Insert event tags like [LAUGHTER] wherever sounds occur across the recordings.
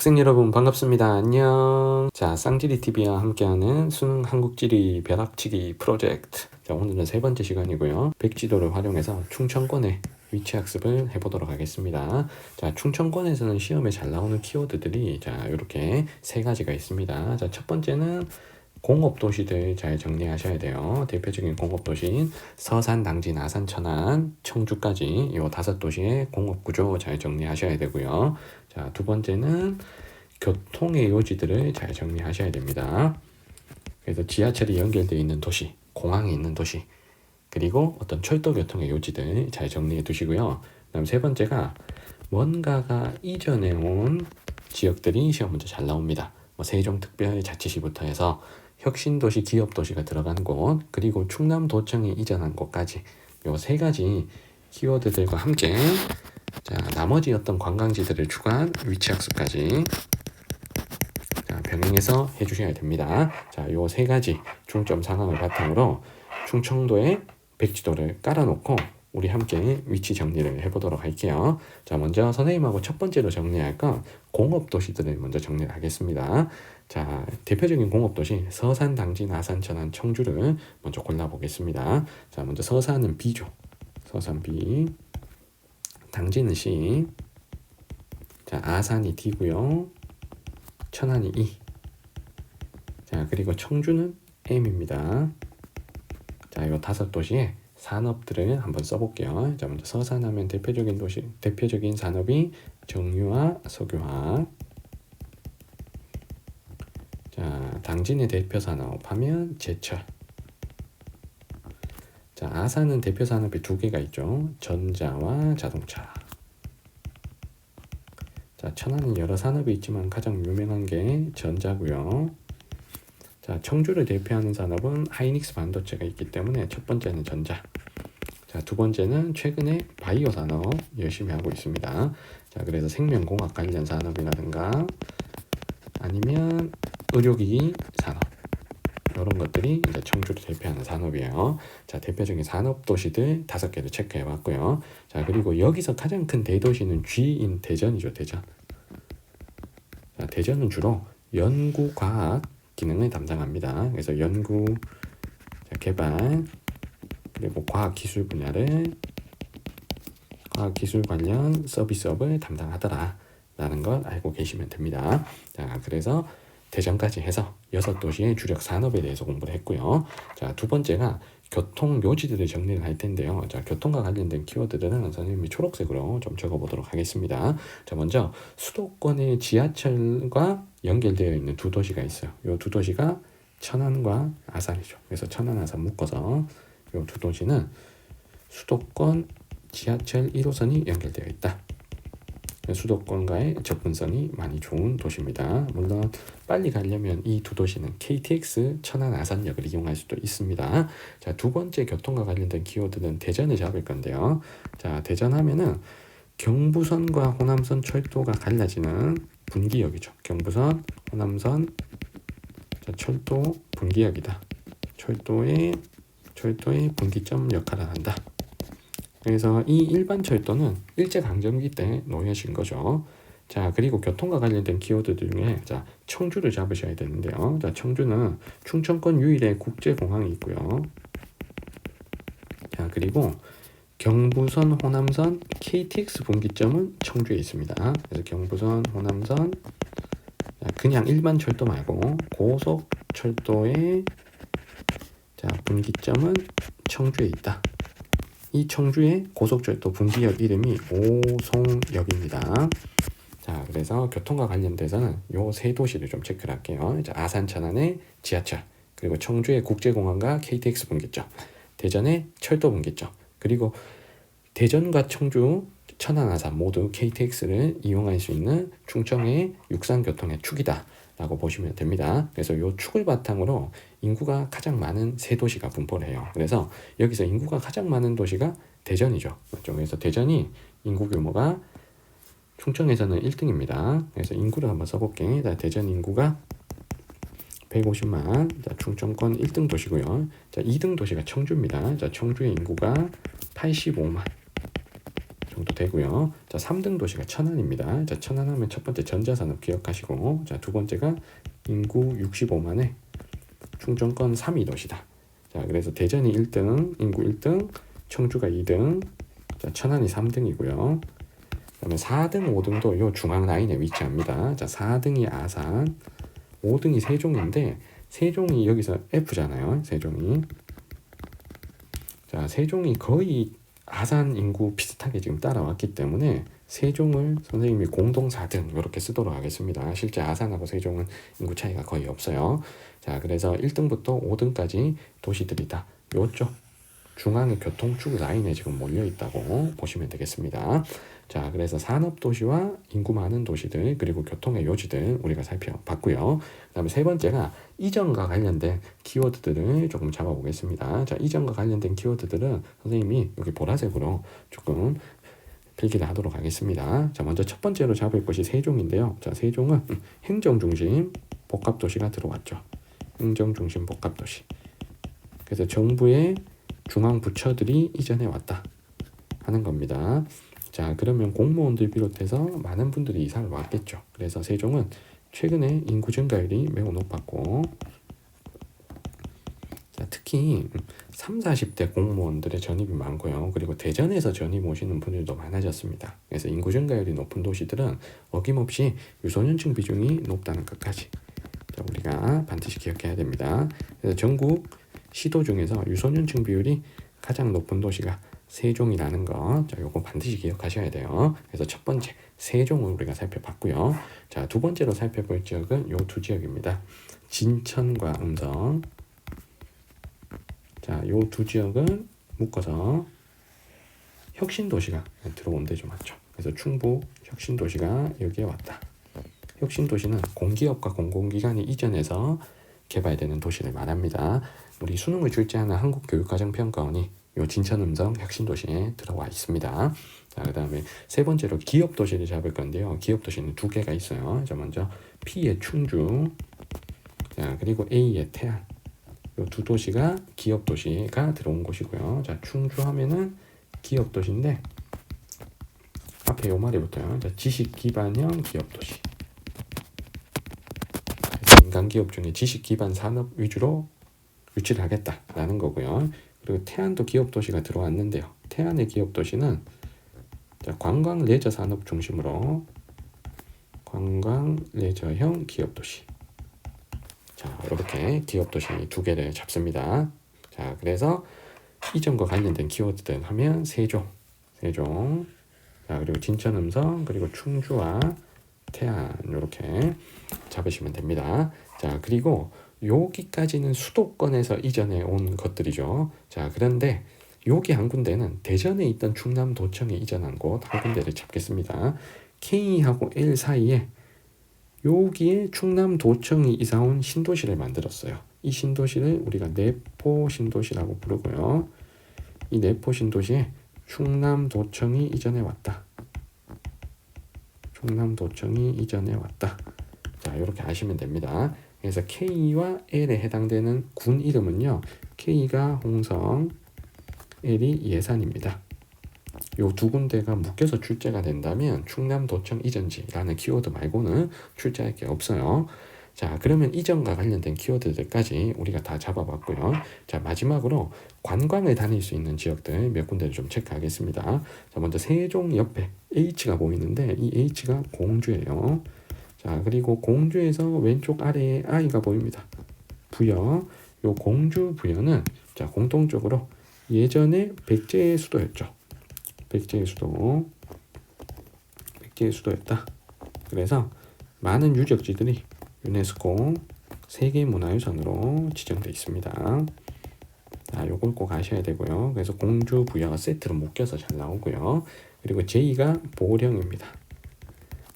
학생 여러분 반갑습니다. 안녕. 자, 쌍지리 TV와 함께하는 수능 한국지리 벼락치기 프로젝트. 자, 오늘은 세 번째 시간이고요. 백지도를 활용해서 충청권의 위치 학습을 해보도록 하겠습니다. 자, 충청권에서는 시험에 잘 나오는 키워드들이 자, 이렇게 세 가지가 있습니다. 자, 첫 번째는 공업 도시들 잘 정리하셔야 돼요. 대표적인 공업 도시인 서산, 당진, 아산, 천안, 청주까지 이 다섯 도시의 공업 구조 잘 정리하셔야 되고요. 자, 두 번째는 교통의 요지들을 잘 정리하셔야 됩니다. 그래서 지하철이 연결되어 있는 도시, 공항이 있는 도시, 그리고 어떤 철도 교통의 요지들 잘 정리해 두시고요. 그다음 세 번째가 뭔가가 이전에 온 지역들이 시험 문제 잘 나옵니다. 뭐 세종특별자치시부터 해서 혁신도시, 기업도시가 들어간 곳, 그리고 충남도청이 이전한 곳까지 요 세 가지 키워드들과 함께 자 나머지 어떤 관광지들을 추가한 위치학습까지 자, 병행해서 해주셔야 됩니다. 자, 요 세 가지 중점 상황을 바탕으로 충청도의 백지도를 깔아놓고 우리 함께 위치 정리를 해보도록 할게요. 자, 먼저 선생님하고 첫 번째로 정리할 건 공업 도시들을 먼저 정리를 하겠습니다. 자, 대표적인 공업 도시 서산, 당진, 아산, 천안, 청주를 먼저 골라보겠습니다. 자, 먼저 서산은 B죠. 서산 B. 당진은 C. 자, 아산이 D고요. 천안이 E. 자, 그리고 청주는 M입니다. 자, 이 다섯 도시에 산업들을 한번 써볼게요. 자, 먼저 서산하면 대표적인 도시, 대표적인 산업이 정유화, 석유화. 자, 당진의 대표 산업 하면 제철. 자, 아산은 대표 산업이 두 개가 있죠. 전자와 자동차. 자, 천안은 여러 산업이 있지만 가장 유명한 게 전자고요. 자, 청주를 대표하는 산업은 하이닉스 반도체가 있기 때문에 첫 번째는 전자. 자, 두 번째는 최근에 바이오 산업 열심히 하고 있습니다. 자, 그래서 생명공학 관련 산업이라든가 아니면 의료기기 산업 이런 것들이 이제 청주를 대표하는 산업이에요. 자, 대표적인 산업 도시들 다섯 개를 체크해 봤고요. 자, 그리고 여기서 가장 큰 대도시는 G인 대전이죠, 대전. 자, 대전은 주로 연구 과학 기능을 담당합니다. 그래서 연구, 개발, 그리고 과학 기술 분야를 과학 기술 관련 서비스업을 담당하더라. 라는 걸 알고 계시면 됩니다. 자, 그래서 대전까지 해서 여섯 도시의 주력 산업에 대해서 공부를 했고요. 자, 두 번째가 교통 요지들을 정리를 할 텐데요. 자, 교통과 관련된 키워드들은 선생님이 초록색으로 좀 적어보도록 하겠습니다. 자, 먼저 수도권의 지하철과 연결되어 있는 두 도시가 있어요. 이 두 도시가 천안과 아산이죠. 그래서 천안, 아산 묶어서 이 두 도시는 수도권 지하철 1호선이 연결되어 있다. 수도권과의 접근성이 많이 좋은 도시입니다. 물론 빨리 가려면 이 두 도시는 KTX 천안 아산역을 이용할 수도 있습니다. 자, 두 번째 교통과 관련된 키워드는 대전을 잡을 건데요. 자, 대전 하면은 경부선과 호남선 철도가 갈라지는 분기역이죠. 경부선, 호남선, 자, 철도 분기역이다. 철도의 철도의 분기점 역할을 한다. 그래서 이 일반 철도는 일제 강점기 때 놓여진 거죠. 자, 그리고 교통과 관련된 키워드 중에 자, 청주를 잡으셔야 되는데요. 자, 청주는 충청권 유일의 국제 공항이 있고요. 자, 그리고 경부선, 호남선, KTX 분기점은 청주에 있습니다. 그래서 경부선, 호남선 그냥 일반 철도 말고 고속 철도의 자, 분기점은 청주에 있다. 이 청주의 고속철도 분기역 이름이 오송역입니다. 자, 그래서 교통과 관련돼서는 요 세 도시를 좀 체크를 할게요. 이제 아산 천안의 지하철, 그리고 청주의 국제공항과 KTX 분기점, 대전의 철도 분기점, 그리고 대전과 청주, 천안, 아산 모두 KTX를 이용할 수 있는 충청의 육상교통의 축이다. 라고 보시면 됩니다. 그래서 이 축을 바탕으로 인구가 가장 많은 세 도시가 분포를 해요. 그래서 여기서 인구가 가장 많은 도시가 대전이죠. 그렇죠? 그래서 대전이 인구 규모가 충청에서는 1등입니다. 그래서 인구를 한번 써볼게. 자, 대전 인구가 150만. 자, 충청권 1등 도시고요. 자, 2등 도시가 청주입니다. 자, 청주의 인구가 85만 정도 되고요. 자, 3등 도시가 천안입니다. 자, 천안 하면 첫 번째 전자산업 기억하시고, 자, 두 번째가 인구 65만의 충정권 3위 도시다. 자, 그래서 대전이 1등, 인구 1등, 청주가 2등, 자, 천안이 3등이고요. 그다음에 4등, 5등도 요 중앙 라인에 위치합니다. 자, 4등이 아산, 5등이 세종인데 세종이 여기서 F잖아요. 세종이. 자, 세종이 거의 아산 인구 비슷하게 지금 따라왔기 때문에 세종을 선생님이 공동 4등 이렇게 쓰도록 하겠습니다. 실제 아산하고 세종은 인구 차이가 거의 없어요. 자, 그래서 1등부터 5등까지 도시들이 다. 요쪽 중앙의 교통축 라인에 지금 몰려 있다고 보시면 되겠습니다. 자, 그래서 산업 도시와 인구 많은 도시들 그리고 교통의 요지들 우리가 살펴봤고요. 그다음에 세 번째가 이전과 관련된 키워드들을 조금 잡아보겠습니다. 자, 이전과 관련된 키워드들은 선생님이 여기 보라색으로 조금 필기를 하도록 하겠습니다. 자, 먼저 첫 번째로 잡을 것이 세종인데요. 자, 세종은 [LAUGHS] 행정 중심 복합 도시가 들어왔죠. 행정 중심 복합 도시. 그래서 정부의 중앙 부처들이 이전해 왔다 하는 겁니다. 자, 그러면 공무원들 비롯해서 많은 분들이 이사를 왔겠죠. 그래서 세종은 최근에 인구 증가율이 매우 높았고, 자, 특히 3, 40대 공무원들의 전입이 많고요. 그리고 대전에서 전입 오시는 분들도 많아졌습니다. 그래서 인구 증가율이 높은 도시들은 어김없이 유소년층 비중이 높다는 것까지 자, 우리가 반드시 기억해야 됩니다. 그래서 전국 시도 중에서 유소년층 비율이 가장 높은 도시가 세종이라는 거, 자, 요거 반드시 기억하셔야 돼요. 그래서 첫 번째 세종을 우리가 살펴봤고요. 자, 두 번째로 살펴볼 지역은 요 두 지역입니다. 진천과 음성. 자, 요 두 지역은 묶어서 혁신 도시가 들어온 데좀 맞죠. 그래서 충북 혁신 도시가 여기에 왔다. 혁신 도시는 공기업과 공공기관이 이전해서 개발되는 도시를 말합니다. 우리 수능을 출제하는 한국교육과정평가원이 요 진천음성 혁신도시에 들어와 있습니다. 자, 그 다음에 세 번째로 기업 도시를 잡을 건데요. 기업 도시는 두 개가 있어요. 자, 먼저 P의 충주, 자, 그리고 A의 태안. 요두 도시가 기업 도시가 들어온 곳이고요. 자, 충주 하면은 기업 도시인데 앞에 요 말이 붙어요. 자, 지식 기반형 기업 도시. 민간 기업 중에 지식 기반 산업 위주로 유치를 하겠다라는 거고요. 그리고 태안도 기업 도시가 들어왔는데요. 태안의 기업 도시는 관광 레저 산업 중심으로 관광 레저형 기업 도시. 자, 이렇게 기업 도시 두 개를 잡습니다. 자, 그래서 이전과 관련된 키워드들 하면 세종, 세종, 자, 그리고 진천음성, 그리고 충주와 태안 이렇게 잡으시면 됩니다. 자, 그리고 여기까지는 수도권에서 이전해 온 것들이죠. 자, 그런데 여기 한 군데는 대전에 있던 충남도청에 이전한 곳 한 군데를 잡겠습니다. K하고 L 사이에 여기에 충남도청이 이사온 신도시를 만들었어요. 이 신도시를 우리가 내포 신도시라고 부르고요. 이 내포 신도시에 충남도청이 이전해 왔다. 충남도청이 이전해 왔다. 자, 이렇게 아시면 됩니다. 그래서 K와 L에 해당되는 군 이름은요. K가 홍성, L이 예산입니다. 요 두 군데가 묶여서 출제가 된다면 충남도청 이전지라는 키워드 말고는 출제할 게 없어요. 자, 그러면 이전과 관련된 키워드들까지 우리가 다 잡아봤고요. 자, 마지막으로 관광을 다닐 수 있는 지역들 몇 군데를 좀 체크하겠습니다. 자, 먼저 세종 옆에 H가 보이는데 이 H가 공주예요. 자, 그리고 공주에서 왼쪽 아래에 I가 보입니다. 부여. 요 공주 부여는 자, 공통적으로 예전에 백제의 수도였죠. 백제의 수도. 백제의 수도였다. 그래서 많은 유적지들이 유네스코 세계문화유산으로 지정되어 있습니다. 자, 요걸 꼭 아셔야 되고요. 그래서 공주 부여가 세트로 묶여서 잘 나오고요. 그리고 제2가 보령입니다.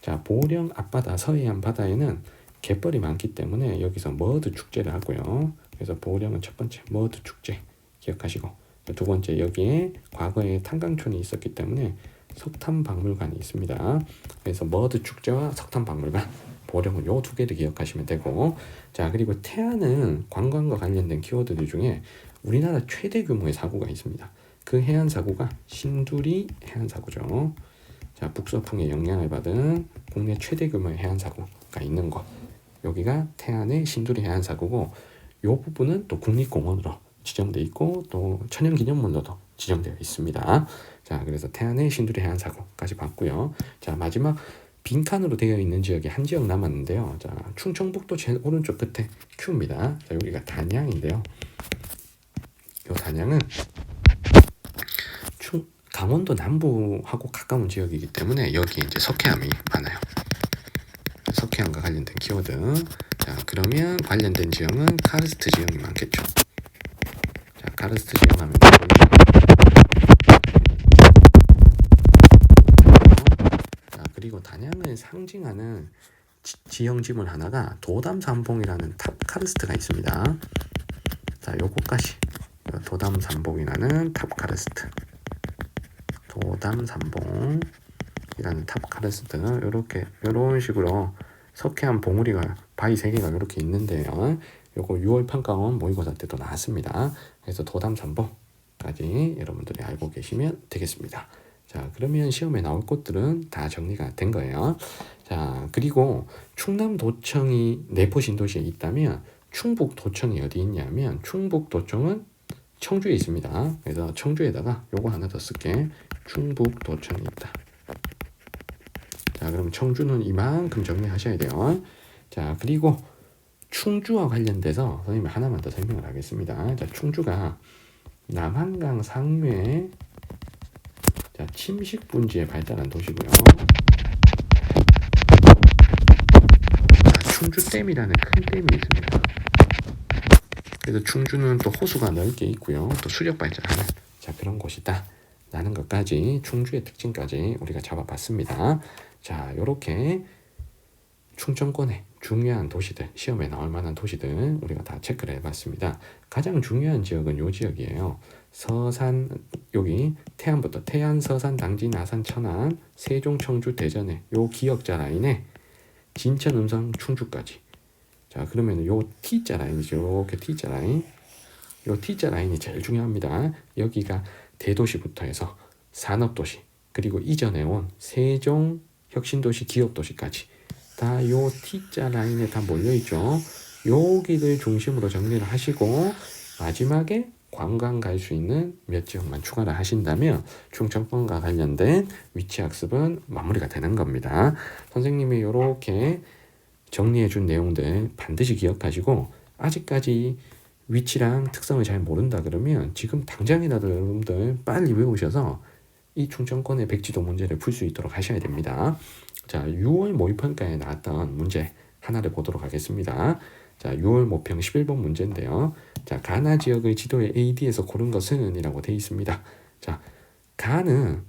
자, 보령 앞바다 서해안 바다에는 갯벌이 많기 때문에 여기서 머드 축제를 하고요. 그래서 보령은 첫 번째 머드 축제 기억하시고 두 번째 여기에 과거에 탄광촌이 있었기 때문에 석탄 박물관이 있습니다. 그래서 머드 축제와 석탄 박물관 보령은 요 두 개를 기억하시면 되고 자 그리고 태안은 관광과 관련된 키워드들 중에 우리나라 최대 규모의 사고가 있습니다. 그 해안 사고가 신두리 해안 사고죠. 자, 북서풍의 영향을 받은 국내 최대 규모의 해안 사고가 있는 곳. 여기가 태안의 신두리 해안 사고고 이 부분은 또 국립공원으로 지정돼 있고 또 천연기념물로도 지정되어 있습니다. 자, 그래서 태안의 신두리 해안 사고까지 봤고요. 자, 마지막 빈칸으로 되어 있는 지역이 한 지역 남았는데요. 자, 충청북도 제일 오른쪽 끝에 Q입니다. 자, 여기가 단양인데요. 이 단양은 충, 강원도 남부하고 가까운 지역이기 때문에 여기 이제 석회암이 많아요. 석회암과 관련된 키워드. 자, 그러면 관련된 지형은 카르스트 지형이 많겠죠. 자, 카르스트 지형 하면 자, 그리고 단양을 상징하는 지, 형 지물 하나가 도담산봉이라는 탑 카르스트가 있습니다. 자, 요거까지 도담산봉이라는 탑 카르스트. 도담산봉이라는 탑 카르스트는 이렇게 이런 식으로 석회암 봉우리가 바위 세 개가 이렇게 있는데요. 요거 6월 평가원 모의고사 때도 나왔습니다. 그래서 도담산봉까지 여러분들이 알고 계시면 되겠습니다. 자, 그러면 시험에 나올 곳들은 다 정리가 된 거예요. 자, 그리고 충남도청이 내포 신도시에 있다면 충북도청이 어디 있냐면 충북도청은 청주에 있습니다. 그래서 청주에다가 요거 하나 더 쓸게. 충북도청이 있다. 자, 그럼 청주는 이만큼 정리하셔야 돼요. 자, 그리고 충주와 관련돼서 선생님이 하나만 더 설명을 하겠습니다. 자, 충주가 남한강 상류에 자, 침식 분지에 발달한 도시고요. 자, 충주댐이라는 큰 댐이 있습니다. 그래서 충주는 또 호수가 넓게 있고요. 또 수력 발전하는 자 그런 곳이다. 라는 것까지 충주의 특징까지 우리가 잡아봤습니다. 자, 이렇게 충청권의 중요한 도시들, 시험에 나올 만한 도시들 우리가 다 체크를 해봤습니다. 가장 중요한 지역은 요 지역이에요. 서산 여기 태안부터 태안, 서산, 당진, 아산, 천안, 세종, 청주, 대전에 요 기역자 라인에 진천, 음성, 충주까지. 자 그러면 요 T자 라인이죠. 이렇게 T자 라인. 요 T자 라인이 제일 중요합니다. 여기가 대도시부터 해서 산업도시 그리고 이전에 온 세종, 혁신도시, 기업도시까지 다 요 T자 라인에 다 몰려있죠. 여기를 중심으로 정리를 하시고 마지막에 관광 갈 수 있는 몇 지역만 추가를 하신다면 충청권과 관련된 위치 학습은 마무리가 되는 겁니다. 선생님이 이렇게 정리해 준 내용들 반드시 기억하시고 아직까지 위치랑 특성을 잘 모른다 그러면 지금 당장이라도 여러분들 빨리 외우셔서 이 충청권의 백지도 문제를 풀 수 있도록 하셔야 됩니다. 자, 6월 모의평가에 나왔던 문제 하나를 보도록 하겠습니다. 자, 6월 모평 11번 문제인데요. 자, 가나 지역의 지도에 AD에서 고른 것은 이라고 되어 있습니다. 자, 가는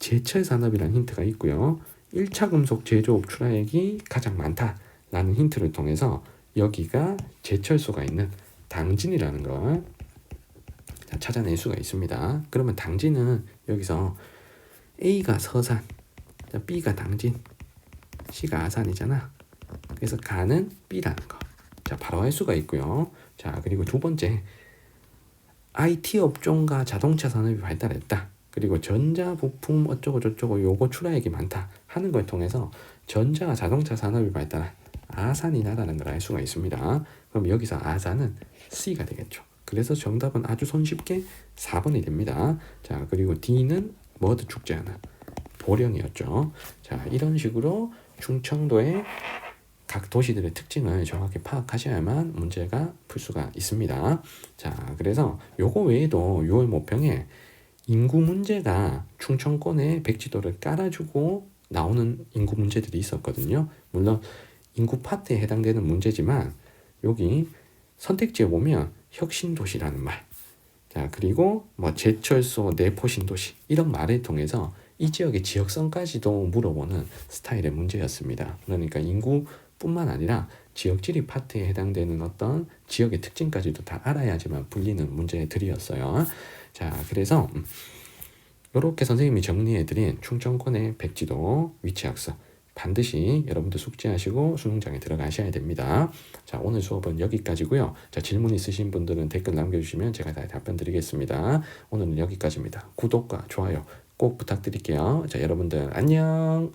제철 산업이라는 힌트가 있고요. 1차 금속 제조업 출하액이 가장 많다라는 힌트를 통해서 여기가 제철소가 있는 당진이라는 걸 찾아낼 수가 있습니다. 그러면 당진은 여기서 A가 서산, B가 당진, C가 아산이잖아. 그래서 가는 B라는 거. 자, 바로 할 수가 있고요. 자, 그리고 두 번째. IT 업종과 자동차 산업이 발달했다. 그리고 전자 부품 어쩌고 저쩌고 요거 출하액이 많다 하는 걸 통해서 전자와 자동차 산업이 발달한 아산이나라는 걸 알 수가 있습니다. 그럼 여기서 아산은 C가 되겠죠. 그래서 정답은 아주 손쉽게 4번이 됩니다. 자, 그리고 D는 머드 축제하는 보령이었죠. 자, 이런 식으로 충청도의 각 도시들의 특징을 정확히 파악하셔야만 문제가 풀 수가 있습니다. 자, 그래서 요거 외에도 6월 모평에 인구 문제가 충청권에 백지도를 깔아주고 나오는 인구 문제들이 있었거든요. 물론 인구 파트에 해당되는 문제지만 여기 선택지에 보면 혁신도시라는 말, 자 그리고 뭐 제철소, 내포신도시 이런 말을 통해서 이 지역의 지역성까지도 물어보는 스타일의 문제였습니다. 그러니까 인구뿐만 아니라 지역 지리 파트에 해당되는 어떤 지역의 특징까지도 다 알아야지만 불리는 문제들이었어요. 자, 그래서 이렇게 선생님이 정리해드린 충청권의 백지도 위치학서 반드시 여러분들 숙지하시고 수능장에 들어가셔야 됩니다. 자, 오늘 수업은 여기까지고요. 자, 질문 있으신 분들은 댓글 남겨주시면 제가 다 답변 드리겠습니다. 오늘은 여기까지입니다. 구독과 좋아요 꼭 부탁드릴게요. 자, 여러분들 안녕.